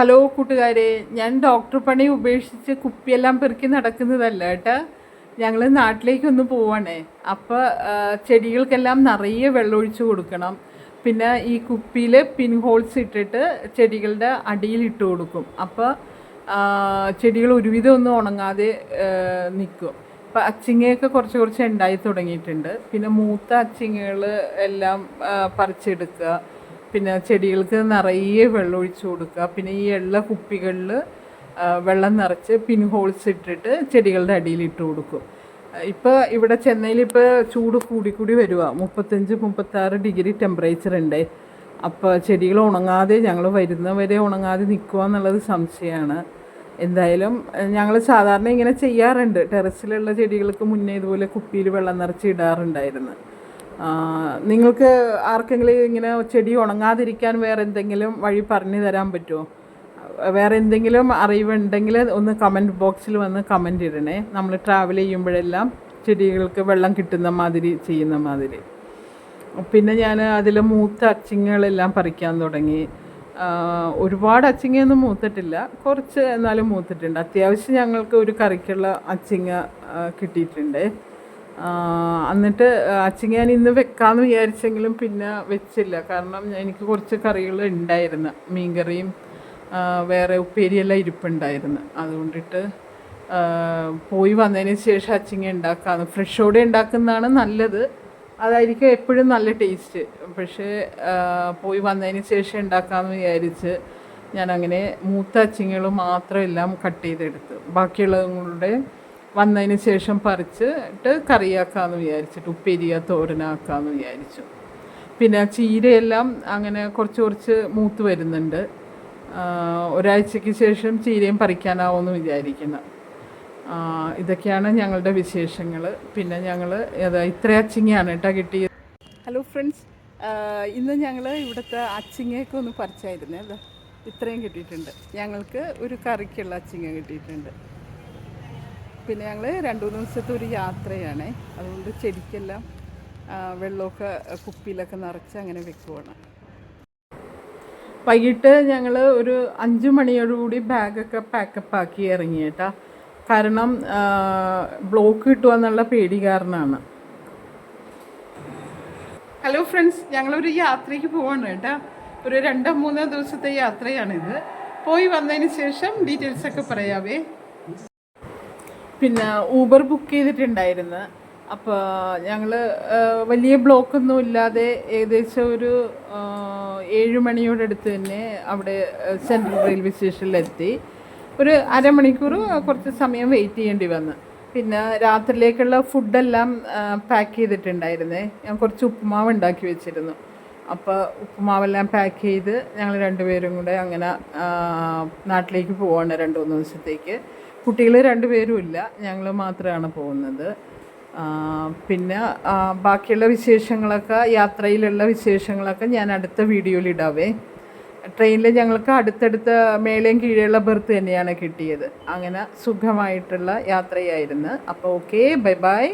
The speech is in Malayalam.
ഹലോ കൂട്ടുകാരെ ഞാൻ ഡോക്ടർ പണി ഉപേക്ഷിച്ച് കുപ്പിയെല്ലാം പെറുക്കി നടക്കുന്നതല്ല കേട്ടോ. ഞങ്ങൾ നാട്ടിലേക്കൊന്ന് പോവാണേ. അപ്പോൾ ചെടികൾക്കെല്ലാം നിറയെ വെള്ളമൊഴിച്ച് കൊടുക്കണം. പിന്നെ ഈ കുപ്പിയിൽ പിൻ ഹോൾസ് ഇട്ടിട്ട് ചെടികളുടെ അടിയിൽ ഇട്ട് കൊടുക്കും. അപ്പോൾ ചെടികൾ ഒരുവിധം ഒന്നും ഉണങ്ങാതെ നിൽക്കും ഇപ്പം അച്ചിങ്ങയൊക്കെ കുറച്ച് കുറച്ച് ഉണ്ടായി തുടങ്ങിയിട്ടുണ്ട്. പിന്നെ മൂത്ത അച്ചിങ്ങകൾ എല്ലാം പറിച്ചെടുക്കുക. പിന്നെ ചെടികൾക്ക് നിറയെ വെള്ളം ഒഴിച്ചു കൊടുക്കുക. പിന്നെ ഈ എള്ള കുപ്പികളിൽ വെള്ളം നിറച്ച് പിൻ ഹോൾസ് ഇട്ടിട്ട് ചെടികളുടെ അടിയിൽ ഇട്ട് കൊടുക്കും. ഇപ്പോൾ ഇവിടെ ചെന്നൈയിൽ ഇപ്പോൾ ചൂട് കൂടിക്കൂടി കൂടി വരുക മുപ്പത്തഞ്ച് മുപ്പത്താറ് ഡിഗ്രി ടെമ്പറേച്ചർ ഉണ്ട് അപ്പോൾ ചെടികൾ ഉണങ്ങാതെ ഞങ്ങൾ വരുന്നവരെ ഉണങ്ങാതെ നിൽക്കുക എന്നുള്ളത് സംശയമാണ് എന്തായാലും ഞങ്ങൾ സാധാരണ ഇങ്ങനെ ചെയ്യാറുണ്ട്. ടെറസിലുള്ള ചെടികൾക്ക് മുന്നേ ഇതുപോലെ കുപ്പിയിൽ വെള്ളം നിറച്ച് ഇടാറുണ്ടായിരുന്നു. നിങ്ങൾക്ക് ആർക്കെങ്കിലും ഇങ്ങനെ ചെടി ഉണങ്ങാതിരിക്കാൻ വേറെ എന്തെങ്കിലും വഴി പറഞ്ഞു തരാൻ പറ്റുമോ? വേറെ എന്തെങ്കിലും അറിവുണ്ടെങ്കിൽ ഒന്ന് കമന്റ് ബോക്സിൽ വന്ന് കമന്റ് ഇടണേ. നമ്മൾ ട്രാവൽ ചെയ്യുമ്പോഴെല്ലാം ചെടികൾക്ക് വെള്ളം കിട്ടുന്ന മാതിരി ചെയ്യുന്ന മാതിരി. പിന്നെ ഞാൻ അതിൽ മൂത്ത അച്ചിങ്ങകളെല്ലാം പറിക്കാൻ തുടങ്ങി. ഒരുപാട് അച്ചിങ്ങയൊന്നും മൂത്തിട്ടില്ല. കുറച്ച് എന്നാലും മൂത്തിട്ടുണ്ട്. അത്യാവശ്യം ഞങ്ങൾക്ക് ഒരു കറിക്കുള്ള അച്ചിങ്ങ കിട്ടിയിട്ടുണ്ട്. എന്നിട്ട് അച്ഛൻ ഞാൻ ഇന്ന് വെക്കാമെന്ന് വിചാരിച്ചെങ്കിലും പിന്നെ വെച്ചില്ല. കാരണം എനിക്ക് കുറച്ച് കറികൾ ഉണ്ടായിരുന്നു മീൻകറിയും വേറെ ഉപ്പേരിയെല്ലാം ഇരിപ്പുണ്ടായിരുന്നു. അതുകൊണ്ടിട്ട് പോയി വന്നതിന് ശേഷം അച്ചിങ്ങ ഉണ്ടാക്കാന്ന് ഫ്രഷോടെ ഉണ്ടാക്കുന്നതാണ് നല്ലത്. അതായിരിക്കും എപ്പോഴും നല്ല ടേസ്റ്റ്. പക്ഷേ പോയി വന്നതിന് ശേഷം ഉണ്ടാക്കാമെന്ന് വിചാരിച്ച് ഞാൻ അങ്ങനെ മൂത്ത അച്ചിങ്ങകൾ മാത്രം എല്ലാം കട്ട് ചെയ്തെടുത്ത്. ബാക്കിയുള്ളതുങ്ങളുടെ വന്നതിന് ശേഷം പറിച്ചിട്ട് കറിയാക്കാമെന്ന് വിചാരിച്ചിട്ട് ഉപ്പേരിയ തോരനാക്കാമെന്ന് വിചാരിച്ചു. പിന്നെ ചീരയെല്ലാം അങ്ങനെ കുറച്ച് കുറച്ച് മൂത്ത് വരുന്നുണ്ട്. ഒരാഴ്ചയ്ക്ക് ശേഷം ചീരയും പറിക്കാനാവുമെന്ന് വിചാരിക്കുന്നു. ഇതൊക്കെയാണ് ഞങ്ങളുടെ വിശേഷങ്ങൾ. പിന്നെ ഞങ്ങൾ ഇത്ര അച്ചിങ്ങയാണ് കേട്ടോ കിട്ടിയത്. ഹലോ ഫ്രണ്ട്സ് ഇന്ന് ഞങ്ങൾ ഇവിടുത്തെ അച്ചിങ്ങയൊക്കെ ഒന്ന് പറിച്ചായിരുന്നേ. അതെ ഇത്രയും കിട്ടിയിട്ടുണ്ട്. ഞങ്ങൾക്ക് ഒരു കറിക്കുള്ള അച്ചിങ്ങ കിട്ടിയിട്ടുണ്ട്. പിന്നെ ഞങ്ങൾ രണ്ട് മൂന്ന് ദിവസത്തെ ഒരു യാത്രയാണ്. അതുകൊണ്ട് ചെടിക്കെല്ലാം വെള്ളമൊക്കെ കുപ്പിയിലൊക്കെ നിറച്ച് അങ്ങനെ വെക്കുവാണ്. വൈകിട്ട് ഞങ്ങൾ ഒരു അഞ്ച് മണിയോടുകൂടി ബാഗൊക്കെ പാക്കപ്പ് ആക്കി ഇറങ്ങി കേട്ടാ. കാരണം ബ്ലോക്ക് കിട്ടുക എന്നുള്ള പേടി കാരണമാണ് ഹലോ ഫ്രണ്ട്സ് ഞങ്ങളൊരു യാത്രയ്ക്ക് പോവാണ് കേട്ടാ. ഒരു രണ്ടോ മൂന്നോ ദിവസത്തെ യാത്രയാണിത്. പോയി വന്നതിന് ശേഷം ഡീറ്റെയിൽസൊക്കെ പറയാവേ. പിന്നെ ഊബർ ബുക്ക് ചെയ്തിട്ടുണ്ടായിരുന്നു. അപ്പോൾ ഞങ്ങൾ വലിയ ബ്ലോക്കൊന്നും ഇല്ലാതെ ഏകദേശം ഒരു ഏഴ് മണിയോടടുത്ത് തന്നെ അവിടെ സെൻട്രൽ റെയിൽവേ സ്റ്റേഷനിലെത്തി ഒരു അരമണിക്കൂർ കുറച്ച് സമയം വെയിറ്റ് ചെയ്യേണ്ടി വന്നു. പിന്നെ രാത്രിയിലേക്കുള്ള ഫുഡെല്ലാം പാക്ക് ചെയ്തിട്ടുണ്ടായിരുന്നേ. ഞാൻ കുറച്ച് ഉപ്പുമാവ് ഉണ്ടാക്കി വെച്ചിരുന്നു. അപ്പോൾ ഉപ്പുമാവെല്ലാം പാക്ക് ചെയ്ത് ഞങ്ങൾ രണ്ടുപേരും കൂടെ അങ്ങനെ നാട്ടിലേക്ക് പോവാണ് രണ്ട് മൂന്ന് ദിവസത്തേക്ക്. കുട്ടികൾ രണ്ടുപേരും ഇല്ല ഞങ്ങൾ മാത്രമാണ് പോകുന്നത്. പിന്നെ ബാക്കിയുള്ള വിശേഷങ്ങളൊക്കെ യാത്രയിലുള്ള വിശേഷങ്ങളൊക്കെ ഞാൻ അടുത്ത വീഡിയോയിൽ ഇടാവേ. ട്രെയിനിൽ ഞങ്ങൾക്ക് അടുത്തടുത്ത മേലെയും കീഴെയുള്ള ബർത്ത് തന്നെയാണ് കിട്ടിയത്. അങ്ങനെ സുഖമായിട്ടുള്ള യാത്രയായിരുന്നു. അപ്പോൾ ഓക്കെ ബൈ ബൈ